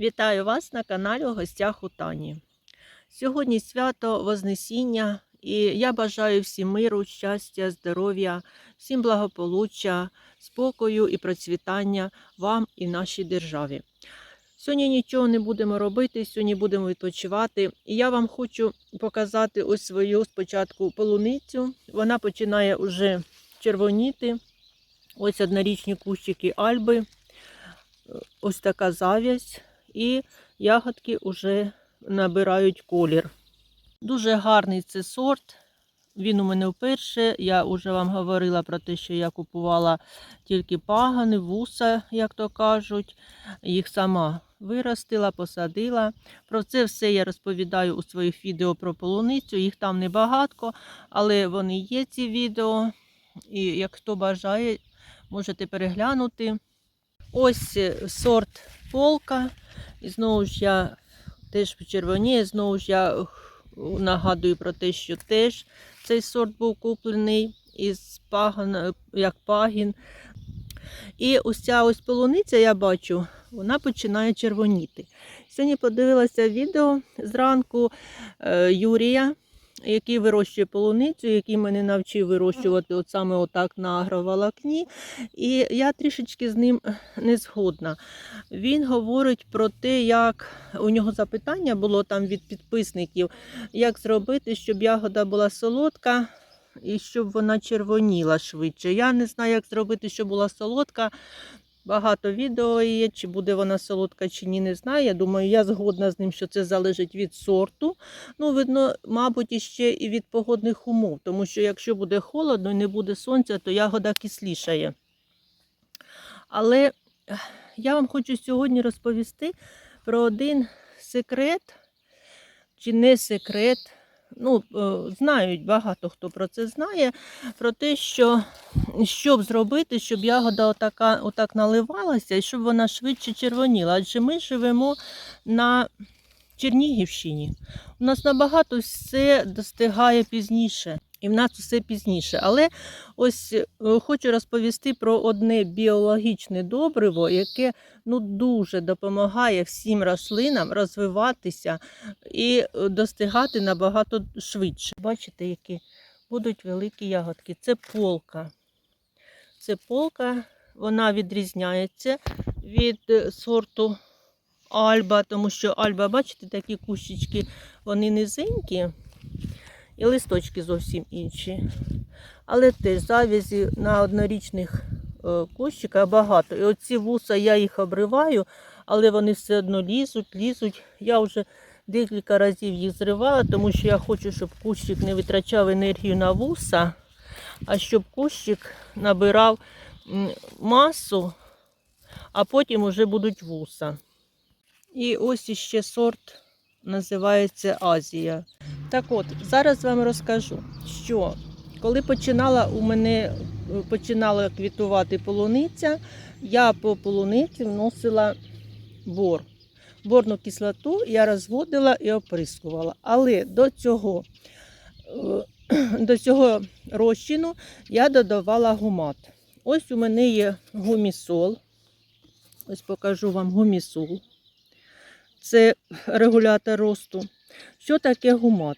Вітаю вас на каналі у гостях у Тані. Сьогодні свято Вознесіння, і я бажаю всім миру, щастя, здоров'я, всім благополуччя, спокою і процвітання вам і нашій державі. Сьогодні нічого не будемо робити, сьогодні будемо відпочивати. І я вам хочу показати ось свою спочатку полуницю. Вона починає вже червоніти. Ось однорічні кущики альби, ось така зав'язь, і ягодки вже набирають колір. Дуже гарний це сорт. Він у мене вперше. Я вже вам говорила про те, що я купувала тільки пагани, вуса, як то кажуть. Їх сама виростила, посадила. Про це все я розповідаю у своїх відео про полуницю. Їх там небагатко, але вони є, ці відео. І як хто бажає, можете переглянути. Ось сорт полка. І знову ж я теж почервоніє, знову ж я нагадую про те, що теж цей сорт був куплений із паган, як пагін. І ось ця ось полуниця, я бачу, вона починає червоніти. Сьогодні подивилася відео зранку е, Юрія, який вирощує полуницю, який мене навчив вирощувати от саме отак на агроволокні. І я трішечки з ним не згодна. Він говорить про те, як у нього запитання було там від підписників, як зробити, щоб ягода була солодка і щоб вона червоніла швидше. Я не знаю, як зробити, щоб була солодка. Багато відео є, чи буде вона солодка, чи ні, не знаю. Я думаю, я згодна з ним, що це залежить від сорту. Ну, видно, мабуть, іще і від погодних умов, тому що якщо буде холодно і не буде сонця, то ягода кислішає. Але я вам хочу сьогодні розповісти про один секрет, чи не секрет. Ну, е, знають багато хто про це знає, про те, що щоб зробити, щоб ягода отака, отак наливалася і щоб вона швидше червоніла. Адже ми живемо на Чернігівщині. У нас набагато все достигає пізніше. І в нас все пізніше. Але ось е, хочу розповісти про одне біологічне добриво, яке ну, дуже допомагає всім рослинам розвиватися і е, достигати набагато швидше. Бачите, які будуть великі ягодки. Це полка. Це полка, вона відрізняється від е, сорту альба, тому що альба, бачите, такі кущички, вони низенькі. І листочки зовсім інші. Але теж завязі на однорічних е, кущиках багато. І оці вуса я їх обриваю, але вони все одно лізуть, лізуть. Я вже декілька разів їх зривала, тому що я хочу, щоб кущик не витрачав енергію на вуса, а щоб кущик набирав масу, а потім вже будуть вуса. І ось іще сорт називається Азія. Так от, зараз вам розкажу, що коли починала у мене е, починала квітувати полуниця, я по полуниці вносила бор. Борну кислоту я розводила і оприскувала. Але до цього, е, до цього розчину я додавала гумат. Ось у мене є гумісол. Ось покажу вам гумісол. Це регулятор росту. Що таке гумат?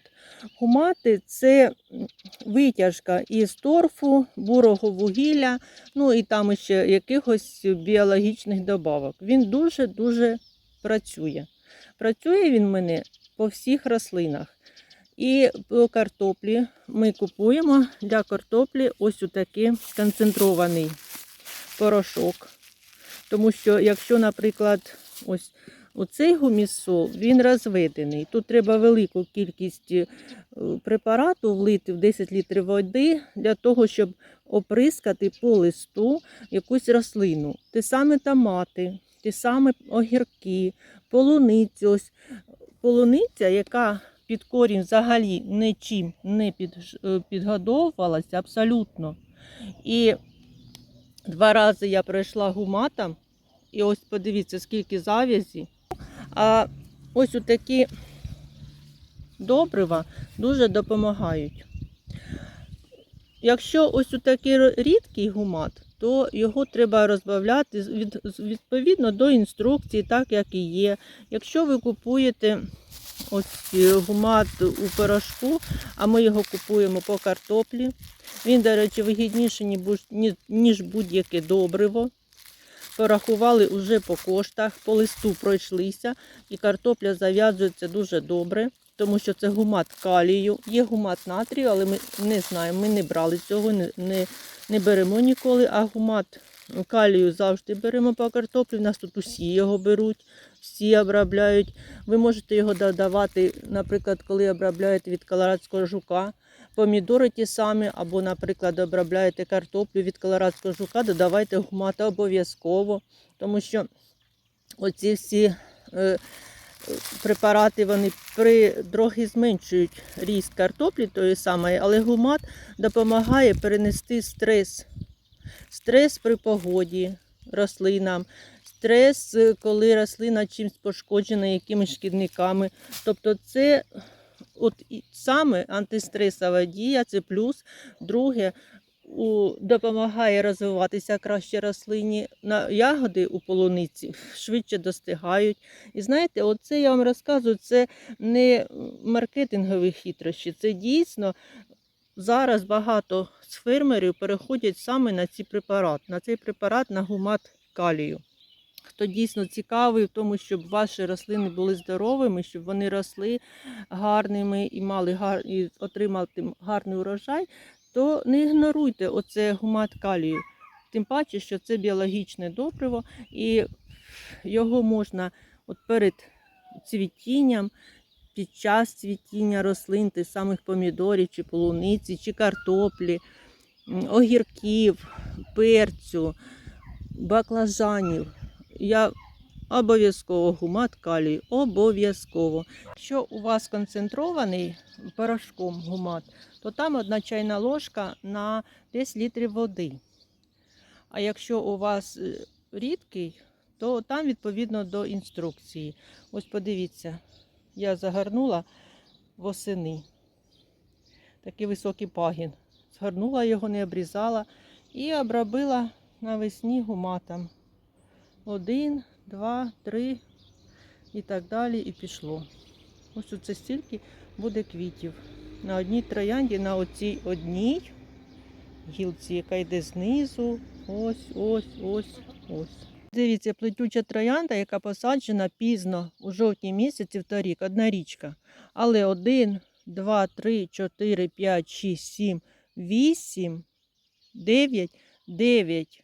Гумати це витяжка із торфу, бурого вугілля, ну і там ще якихось біологічних добавок. Він дуже-дуже працює. Працює він в мене по всіх рослинах. І по картоплі ми купуємо для картоплі ось такий концентрований порошок. Тому що, якщо, наприклад, ось Оцей гумісол він розведений. Тут треба велику кількість е, препарату влити в 10 літрів води для того, щоб оприскати по листу якусь рослину. Те саме томати, ті саме огірки, полуницю. Ось полуниця, яка під корінь взагалі нічим не е, підгодовувалася абсолютно. І два рази я пройшла гуматом, і ось подивіться, скільки зав'язі. А ось такі добрива дуже допомагають. Якщо ось такий рідкий гумат, то його треба розбавляти відповідно до інструкції, так як і є. Якщо ви купуєте ось е, гумат у порошку, а ми його купуємо по картоплі, він, до речі, вигідніший, ніж будь-яке добриво. Порахували уже по коштах, по листу пройшлися, і картопля зав'язується дуже добре, тому що це гумат калію. Є гумат натрію, але ми не знаємо, ми не брали цього, не, не, не беремо ніколи, а гумат калію завжди беремо по картоплі. У нас тут усі його беруть, всі обробляють. Ви можете його додавати, наприклад, коли обробляєте від колорадського жука. Помідори ті самі, або, наприклад, обробляєте картоплю від колорадського жука, додавайте гумата обов'язково, тому що оці всі е, препарати вони при трохи зменшують ріст картоплі тої самої, але гумат допомагає перенести стрес. Стрес при погоді рослинам, стрес, е, коли рослина чимось пошкоджена якимись шкідниками. Тобто це от саме антистресова дія, це плюс. Друге, у, допомагає розвиватися краще рослині. На ягоди у полуниці швидше достигають. І знаєте, оце я вам розказую, це не маркетингові хитрощі, це дійсно. Зараз багато з фермерів переходять саме на цей препарат, на цей препарат на гумат калію. Хто дійсно цікавий в тому, щоб ваші рослини були здоровими, щоб вони росли гарними і мали гар... і отримали гарний урожай, то не ігноруйте оце гумат калію. Тим паче, що це біологічне добриво, і його можна от перед цвітінням, під час цвітіння рослин, тих самих помідорів, чи полуниці, чи картоплі, огірків, перцю, баклажанів. Я обов'язково гумат калію, обов'язково. Якщо у вас концентрований порошком гумат, то там одна чайна ложка на 10 літрів води. А якщо у вас е, рідкий, то там відповідно до інструкції. Ось подивіться, я загорнула восени. Такий високий пагін. Згорнула його, не обрізала і обробила навесні гуматом. Один, два, три і так далі, і пішло. Ось оце стільки буде квітів. На одній троянді, на оцій одній гілці, яка йде знизу. Ось, ось, ось, ось. Дивіться, плетюча троянда, яка посаджена пізно у жовтні місяці в торік, одна річка. Але один, два, три, чотири, п'ять, шість, сім, вісім, дев'ять, дев'ять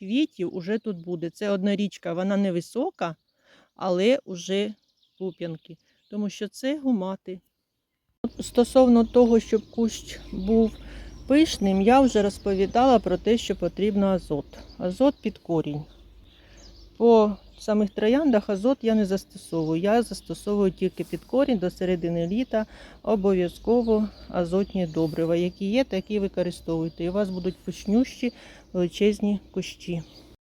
квітів уже тут буде. Це одна річка, вона невисока, але вже пуп'янки, тому що це гумати. Стосовно того, щоб кущ був пишним, я вже розповідала про те, що потрібно азот. Азот під корінь. По самих трояндах азот я не застосовую. Я застосовую тільки під корінь до середини літа. Обов'язково азотні добрива. Які є, такі використовуйте. І у вас будуть пучнющі величезні кущі.